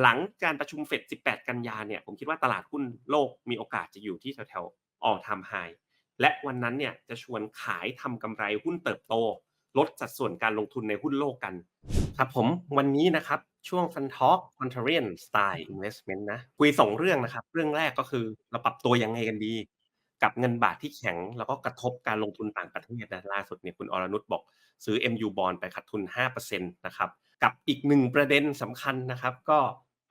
หลังการประชุมเฟด 18 กันยาเนี่ย ผมคิดว่าตลาดหุ้นโลกมีโอกาสจะอยู่ที่แถวๆ all time high และวันนั้นเนี่ยจะชวนขายทำกำไรหุ้นเติบโต ลดสัดส่วนการลงทุนในหุ้นโลกกัน ครับผมวันนี้นะครับช่วง Fun Talk Contrarian Style Investment นะคุย2เรื่องนะครับ เรื่องแรกก็คือเราปรับตัวยังไงกันดี กับเงินบาทที่แข็ง แล้วก็กระทบการลงทุนต่างประเทศนะล่าสุดเนี่ยคุณอรนุชบอกซื้อ MU Bond ไปขาดทุน 5%นะครับ กับอีกหนึ่งประเด็นสำคัญนะครับ ก็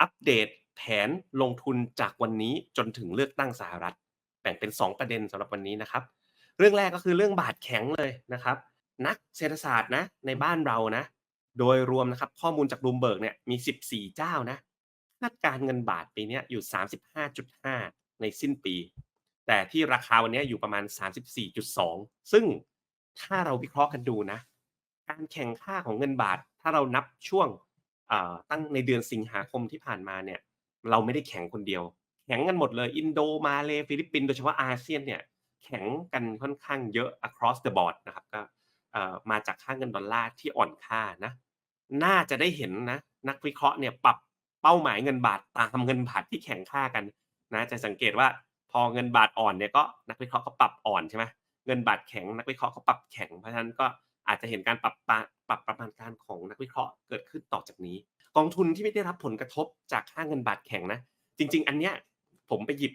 อัปเดตแผนลงทุนจากวันนี้จนถึงเลือกตั้งสหรัฐ แบ่งเป็น 2 ประเด็นสำหรับวันนี้นะครับ เรื่องแรกก็คือเรื่องบาทแข็งเลยนะครับ นักเศรษฐศาสตร์นะในบ้านเรานะ โดยรวมนะครับข้อมูลจากบลูมเบิร์กเนี่ยมี 14 เจ้านะคาดการเงินบาทปีนี้อยู่ 35.5 ในสิ้นปี แต่ที่ราคาวันนี้อยู่ประมาณ 34.2 ซึ่งถ้าเราวิเคราะห์กันดูนะ การแข่งค่าของเงินบาท ถ้าเรานับช่วงตั้งในเดือนสิงหาคมที่ผ่านมาเนี่ยเราไม่ได้แข็งคนเดียว แข็งกันหมดเลย อินโดมาเลฟิลิปปินส์โดยเฉพาะอาเซียนเนี่ยแข็งกันค่อนข้างเยอะ across the board นะครับก็มาจากค่าเงินดอลลาร์ที่อ่อนค่านะน่าจะได้เห็นนะนักวิเคราะห์เนี่ยปรับเป้าหมายเงินบาทตามเงินบาทที่แข็งค่ากันนะจะสังเกตว่าพอเงินบาทอ่อนเนี่ยก็นักวิเคราะห์ก็ปรับอ่อนใช่ไหมเงินบาทแข็งนักวิเคราะห์ก็ปรับแข็งเพราะฉะนั้นก็ อาจจะเห็นการปรับปรับประมาณการของนักวิเคราะห์เกิดขึ้นต่อจากนี้ กองทุนที่ไม่ได้รับผลกระทบจากค่าเงินบาทแข็งนะ จริง ๆ อันเนี้ยผมไปหยิบ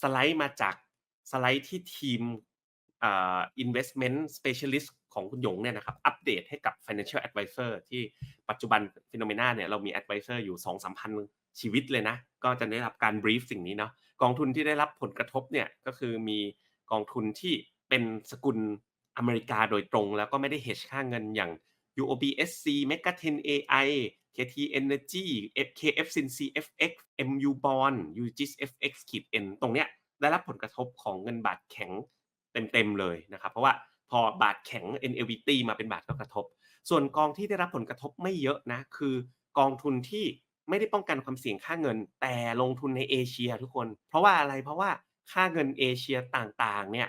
สไลด์มาจากสไลด์ที่ทีมอ่า investment specialist ของคุณหยงเนี่ยนะครับอัปเดตให้กับ financial advisor ที่ปัจจุบันฟิโนเมนาเนี่ยเรามี advisor อยู่2 3พันชีวิตเลยนะ ก็จะได้รับการ brief สิ่งนี้เนาะกองทุนที่ได้รับผลกระทบเนี่ยก็คือมีกองทุนที่เป็นสกุล อเมริกาโดยตรง แล้วก็ไม่ได้ hedge ค่าเงินอย่าง UOB SC Mega 10 AI KT Energy KF Sin CFX MU Bond UGIS FX ขีด N ตรงเนี้ยได้รับผลกระทบของเงินบาทแข็งเต็มๆเลยนะครับ เพราะว่าพอบาทแข็ง NLV ตีมาเป็นบาทก็กระทบ ส่วนกองที่ได้รับผลกระทบไม่เยอะนะ คือกองทุนที่ไม่ได้ป้องกันความเสี่ยงค่าเงิน แต่ลงทุนในเอเชียทุกคน เพราะว่าอะไรเพราะว่าค่าเงินเอเชียต่างๆเนี่ย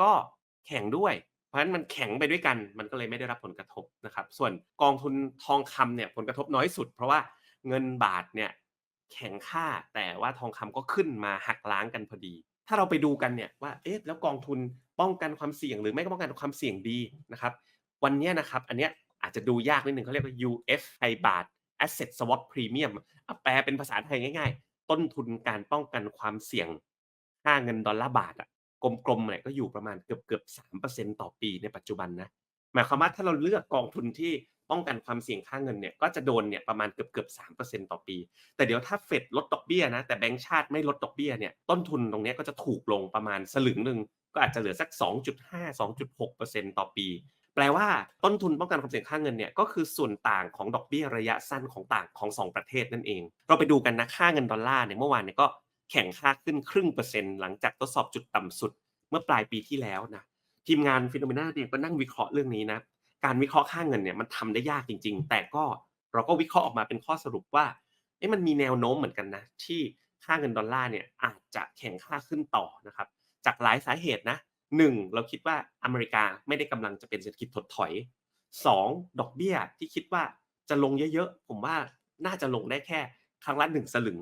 ก็แข็งด้วย เพราะฉะนั้นมันแข็งไปด้วยกัน มันก็เลยไม่ได้รับผลกระทบนะครับ ส่วนกองทุนทองคำเนี่ยผลกระทบน้อยสุด เพราะว่าเงินบาทเนี่ยแข็งค่าแต่ว่าทองคำก็ขึ้นมาหักล้างกันพอดี ถ้าเราไปดูกันเนี่ยว่าเอ๊ะแล้วกองทุนป้องกันความเสี่ยง หรือไม่ก็ป้องกันความเสี่ยงดีนะครับวันนี้นะครับอันเนี้ยอาจจะดูยากนิดหนึ่งเขาเรียกว่า UF ไทยบาท Asset Swap Premium แปลเป็นภาษาไทยง่าย ๆ ต้นทุนการป้องกันความเสี่ยงค่าเงินดอลลาร์บาทอะ กลมๆเนี่ยก็อยู่ประมาณเกือบๆ3%ต่อปีในปัจจุบันนะหมายความว่าถ้าเราเลือกกองทุนที่ป้องกันความเสี่ยงค่าเงินเนี่ยก็จะโดนเนี่ยประมาณเกือบๆ3%ต่อปี แต่เดี๋ยวถ้าเฟดลดดอกเบี้ยนะแต่แบงก์ชาติไม่ลดดอกเบี้ยเนี่ยต้นทุนตรงนี้ก็จะถูกลงประมาณสลึงหนึ่งก็อาจจะเหลือสัก 2.5-2.6%ต่อปี แปลว่าต้นทุนป้องกันความเสี่ยงค่าเงินเนี่ยก็คือส่วนต่างของดอกเบี้ยระยะสั้นของต่างของ 2 ประเทศนั่นเอง เราไปดูกันนะค่าเงินดอลลาร์เนี่ยเมื่อวานเนี่ยก็ แข่งค่าขึ้นครึ่งเปอร์เซ็นต์หลังจากทดสอบจุดต่ำสุดเมื่อปลายปีที่แล้วนะทีมงานฟิโนเมนาเนี่ยก็นั่งวิเคราะห์เรื่องนี้นะการวิเคราะห์ค่าเงินเนี่ยมันทำได้ยากจริง ๆ แต่ก็เราก็วิเคราะห์ออกมาเป็นข้อสรุปว่าเอ๊ะมันมีแนวโน้มเหมือนกันนะที่ค่าเงินดอลลาร์เนี่ยอาจจะแข่งค่าขึ้นต่อนะครับจากหลายสาเหตุนะหนึ่งเราคิดว่าอเมริกาไม่ได้กำลังจะเป็นเศรษฐกิจถดถอยสองดอกเบี้ยที่คิดว่าจะลงเยอะๆ ผมว่าน่าจะลงได้แค่ครั้งละหนึ่งสลึง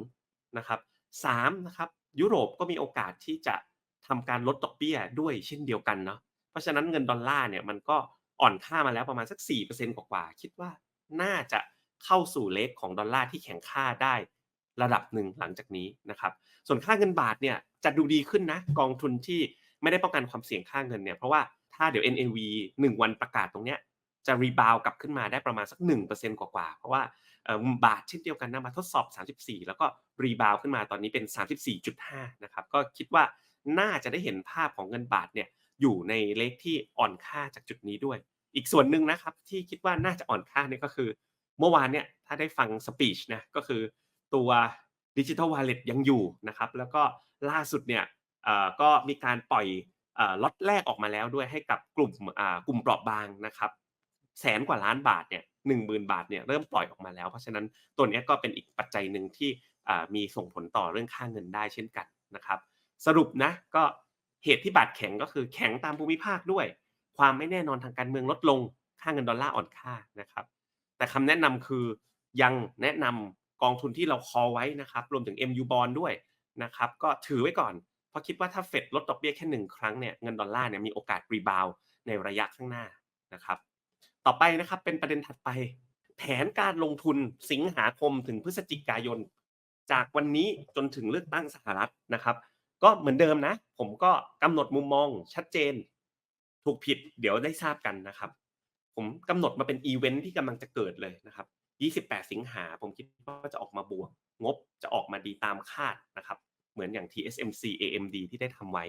นะครับ สามนะครับยุโรปก็มีโอกาสที่จะทำการลดดอกเบี้ยด้วยเช่นเดียวกันเนาะเพราะฉะนั้นเงินดอลลาร์เนี่ยมันก็อ่อนค่ามาแล้วประมาณสัก 4%กว่าๆคิดว่าน่าจะเข้าสู่เลขของดอลลาร์ที่แข็งค่าได้ระดับหนึ่งหลังจากนี้นะครับส่วนค่าเงินบาทเนี่ยจะดูดีขึ้นนะกองทุนที่ไม่ได้ป้องกันความเสี่ยงค่าเงินเนี่ยเพราะว่าถ้าเดี๋ยว NAV 1 วันประกาศตรงเนี้ย จะรีบาวกลับขึ้นมาได้ประมาณสัก1%กว่าๆเพราะว่าบาทเช่นเดียวกันนะมาทดสอบ 34 แล้วก็รีบาวขึ้นมาตอนนี้เป็น 34.5 นะครับ ก็คิดว่าน่าจะได้เห็นภาพของเงินบาทเนี่ยอยู่ในเลขที่อ่อนค่าจากจุดนี้ด้วย อีกส่วนหนึ่งนะครับที่คิดว่าน่าจะอ่อนค่าเนี่ยก็คือ เมื่อวานเนี่ยถ้าได้ฟังสปีชนะก็คือตัวดิจิทัลวอลเล็ตยังอยู่นะครับแล้วก็ล่าสุดเนี่ยก็มีการปล่อยล็อตแรกออกมาแล้วด้วยให้กับกลุ่มกลุ่มเปราะบางนะครับ แสนกว่าล้านบาทเนี่ยหนึ่งหมื่นบาทเนี่ยเริ่มปล่อยออกมาแล้ว เพราะฉะนั้นตัวนี้ก็เป็นอีกปัจจัยหนึ่งที่มีส่งผลต่อเรื่องค่าเงินได้เช่นกันนะครับ สรุปนะก็เหตุที่บาทแข็งก็คือแข็งตามภูมิภาคด้วย ความไม่แน่นอนทางการเมืองลดลงค่าเงินดอลลาร์อ่อนค่านะครับ แต่คำแนะนำคือยังแนะนกองทุนที่เราคอไว้นะครับ รวมถึง MU bond ด้วยนะครับ ก็ถือไว้ก่อน เพราะคิดว่าถ้าเฟดลดดอกเบี้ยแค่หนึ่งครั้งเนี่ยเงินดอลลาร์เนี่ยมีโอกาสรีบาวในระยะข้างหน้านะครับ ต่อไปนะครับเป็นประเด็นถัดไป แผนการลงทุนสิงหาคมถึงพฤศจิกายน จากวันนี้จนถึงเลือกตั้งสหรัฐนะครับ ก็เหมือนเดิมนะ ผมก็กำหนดมุมมองชัดเจน ถูกผิดเดี๋ยวได้ทราบกันนะครับ ผมกำหนดมาเป็นอีเวนท์ที่กำลังจะเกิดเลยนะครับ 28 สิงหาผมคิดว่าจะออกมาบวก งบจะออกมาดีตามคาดนะครับ เหมือนอย่าง TSMC AMD ที่ได้ทำไว้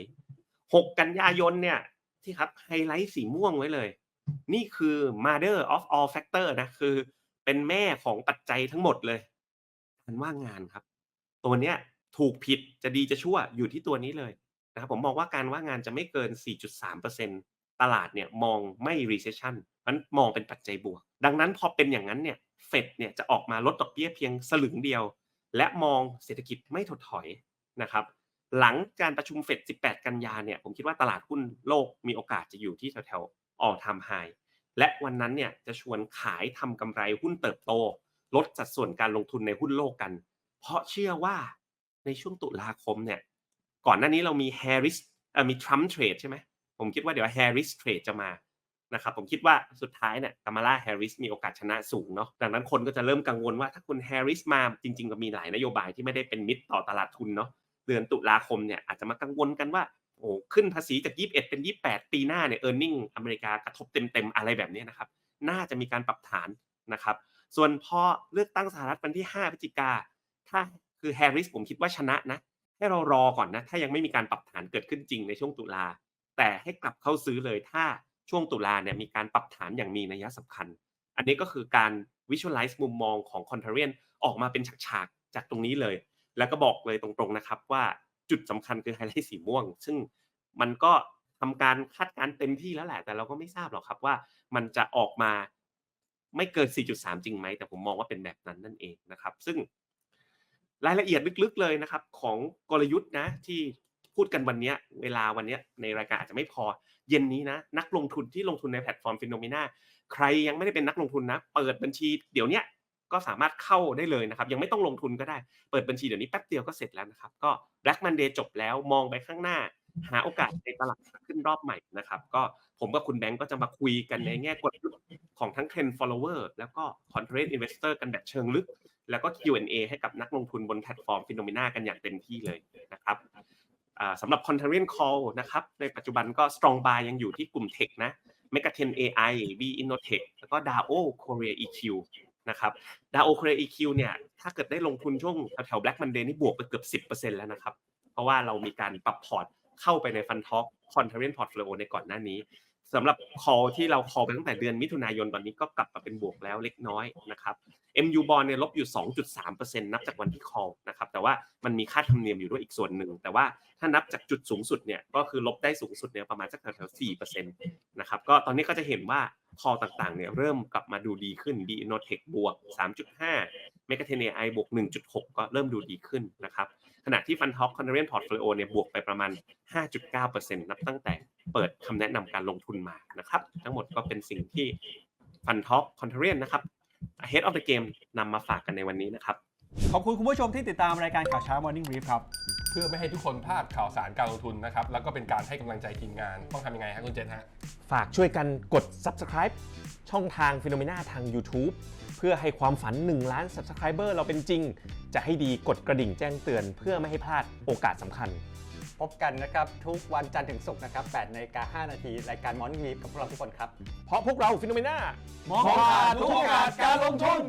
6 กันยายนเนี่ยที่ครับไฮไลท์สีม่วงไว้เลย นี่คือ mother of all factor นะ คือเป็นแม่ของปัจจัยทั้งหมดเลยการว่างงานครับ ตัวเนี้ยถูกผิดจะดีจะชั่วอยู่ที่ตัวนี้เลยนะครับผมมองว่าการว่างงานจะไม่เกิน 4.3%ตลาดเนี่ยมองไม่ recession มันมองเป็นปัจจัยบวก ดังนั้นพอเป็นอย่างนั้นเนี่ยเฟดเนี่ยจะออกมาลดดอกเบี้ยเพียงสลึงเดียว และมองเศรษฐกิจไม่ถดถอยนะครับ หลังการประชุมเฟด 18 กันยาเนี่ยผมคิดว่าตลาดหุ้นโลกมีโอกาสจะอยู่ที่แถวๆ all time high และวันนั้นเนี่ยจะชวนขายทำกำไรหุ้นเติบโต ลดสัดส่วนการลงทุนในหุ้นโลกกัน เพราะเชื่อว่าในช่วงตุลาคมเนี่ยก่อนหน้านี้เรามี Harris เอ่อมี Trump trade ใช่ไหมผมคิดว่าเดี๋ยว Harris trade จะมานะครับผมคิดว่าสุดท้ายเนี่ยกามาลาแฮร์ริสมีโอกาสชนะสูงเนาะดังนั้นคนก็จะเริ่มกังวลว่าถ้าคุณแฮร์ริสมาจริง ๆ ก็มีหลายนโยบายที่ไม่ได้เป็นมิตรต่อตลาดทุนเนาะเดือนตุลาคมเนี่ยอาจจะมากังวลกันว่า โอ้ขึ้นภาษีจาก 21 เป็น 28 ปีหน้าเนี่ยเออร์เน็งอเมริกากระทบเต็มๆอะไรแบบนี้นะครับ น่าจะมีการปรับฐานนะครับ ส่วนพอเลือกตั้งสหรัฐวันที่ 5 พฤศจิกา ถ้าคือแฮร์ริสผมคิดว่าชนะนะ ให้เรารอก่อนนะ ถ้ายังไม่มีการปรับฐานเกิดขึ้นจริงในช่วงตุลา แต่ให้กลับเข้าซื้อเลยถ้าช่วงตุลาเนี่ยมีการปรับฐานอย่างมีนัยสำคัญ อันนี้ก็คือการ visualize มุมมองของคอนเทเรียนออกมาเป็นฉากๆจากตรงนี้เลย แล้วก็บอกเลยตรงๆนะครับว่า จุดสำคัญคือไฮไลท์สีม่วง ซึ่งมันก็ทำการคาดการเต็มที่แล้วแหละ แต่เราก็ไม่ทราบหรอกครับว่ามันจะออกมาไม่เกิน 4.3 จริงไหม แต่ผมมองว่าเป็นแบบนั้นนั่นเองนะครับ ซึ่งรายละเอียดลึกๆเลยนะครับ ของกลยุทธ์นะที่พูดกันวันนี้เวลาวันนี้ในรายการอาจจะไม่พอ เย็นนี้นะ นักลงทุนที่ลงทุนในแพลตฟอร์มฟิโนเมนาใครยังไม่ได้เป็นนักลงทุนนะ เปิดบัญชีเดี๋ยวนี้ ก็สามารถเข้าได้เลยนะครับ ยังไม่ต้องลงทุนก็ได้ เปิดบัญชีเดี๋ยวนี้แป๊บเดียวก็เสร็จแล้วนะครับ ก็ Black Monday จบแล้วมองไปข้างหน้า หาโอกาสในตลาดขึ้นรอบใหม่นะครับ ก็ผมกับคุณแบงก์ก็จะมาคุยกันในแง่กลยุทธ์ของทั้ง Trend Follower แล้วก็ Contrarian Investor กันแบบเชิงลึก แล้วก็ Q&A ให้กับนักลงทุนบนแพลตฟอร์มฟิโนเมนากันอย่างเต็มที่เลยนะครับสำหรับ Contrarian Call นะครับ ในปัจจุบันก็ Strong Buy ยังอยู่ที่กลุ่ม Tech นะ Megaten AI B Innotech แล้วก็ DAO Korea EQ นะครับ DAO Korea EQ เนี่ยถ้าเกิดได้ลงทุนช่วงแถวๆ Black Monday นี่บวกไปเกือบ 10%แล้วนะครับ เพราะว่าเรามีการปรับพอร์ตเข้าไปในฟันท็อกคอนเทนต์พอร์ตโฟลิโอในก่อนหน้านี้สำหรับ call ที่เรา call ไปตั้งแต่เดือนมิถุนายนตอนนี้ก็กลับมาเป็นบวกแล้วเล็กน้อยนะครับ MU bond เนี่ยลบอยู่ 2.3%นับจากวันที่ call นะครับแต่ว่ามันมีค่าธรรมเนียมอยู่ด้วยอีกส่วนหนึ่ง แต่ว่าถ้านับจากจุดสูงสุดเนี่ยก็คือลบได้สูงสุดเนี่ยประมาณสักแถวๆ4%นะครับก็ตอนนี้ก็จะเห็นว่า call ต่างๆเนี่ยเริ่มกลับมาดูดีขึ้น D Innotech บวก 3.5 Megaten AI บวก 1.6 ก็เริ่มดูดีขึ้นนะครับขณะที่ฟันท็อกคอนเทนต์พอร์ตโฟลิโอเนี่ยบวกไปประมาณ 5.9%นับตั้งแต่เปิดคำแนะนำการลงทุนมานะครับทั้งหมดก็เป็นสิ่งที่ฟันท็อกคอนเทนต์นะครับ Head of the Game นำมาฝากกันในวันนี้นะครับ ขอบคุณคุณผู้ชมที่ติดตามรายการข่าวเช้า Morning Brief ครับ เพื่อไม่ให้ทุกคนพลาดข่าวสารการลงทุนนะครับ แล้วก็เป็นการให้กำลังใจทีมงาน ต้องทำยังไงฮะคุณเจษฮะ ฝากช่วยกันกด subscribe ช่องทางฟิโนเมนาทาง YouTube เพื่อให้ความฝัน 1 ล้าน subscriber เราเป็นจริง จะให้ดีกดกระดิ่งแจ้งเตือน เพื่อไม่ให้พลาดโอกาสสำคัญ พบกันนะครับ ทุกวันจันทร์ถึงศุกร์นะครับ8นาฬิกา5นาทีรายการ Morning Brief กับพวกเราทุกคนครับ เพราะพวกเราฟิโนเมนามองขาดทุกโอกาสการลงทุน